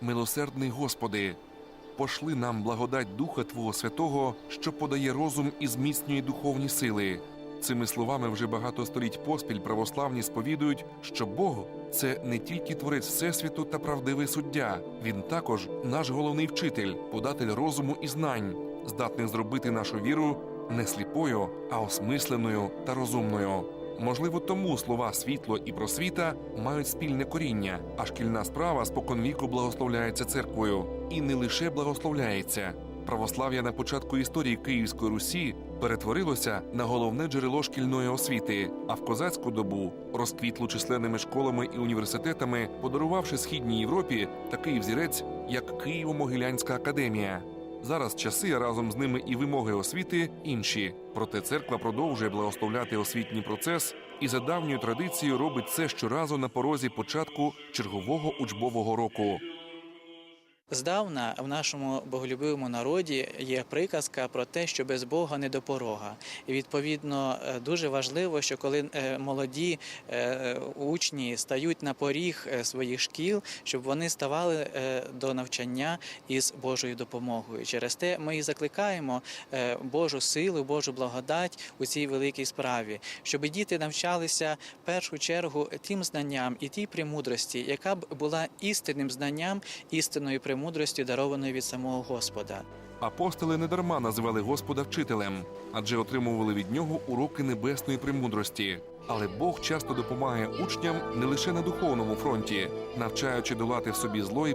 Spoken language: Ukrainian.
Милосердний Господи, пошли нам благодать Духа Твого Святого, що подає розум і зміцнює духовні сили. Цими словами вже багато століть поспіль православні сповідують, що Бог це не тільки творець всесвіту та правдивий суддя, він також наш головний вчитель, податель розуму і знань, здатний зробити нашу віру не сліпою, а осмисленою та розумною. Можливо, тому слова світло і просвіта мають спільне коріння, а шкільна справа споконвіку благословляється церквою і не лише благословляється. Православ'я на початку історії Київської Русі перетворилося на головне джерело шкільної освіти, а в козацьку добу розквітло численними школами і університетами, подарувавши східній Європі такий взірець, як Києво-Могилянська академія. Зараз часи, разом з ними і вимоги освіти інші. Проте церква продовжує благословляти освітній процес і за давньою традицією робить це щоразу на порозі початку чергового учбового року. Здавна в нашому боголюбивому народі є приказка про те, що без Бога не до порога. І відповідно е, дуже важливо, що коли е, молоді е, учні стають на поріг своїх шкіл, щоб вони ставали до навчання із Божою допомогою. Через те ми і закликаємо Божу силу, Божу благодать у цій великій справі, щоб діти навчалися в першу чергу тим знанням і тій премудрості, яка б була істинним знанням, істинною премудростю, дарованої від самого Господа. Апостоли недарма називали Господа вчителем, адже отримували від нього уроки небесної премудрості. Але Бог часто допомагає учням не лише на духовному фронті, навчаючи долати в собі зло і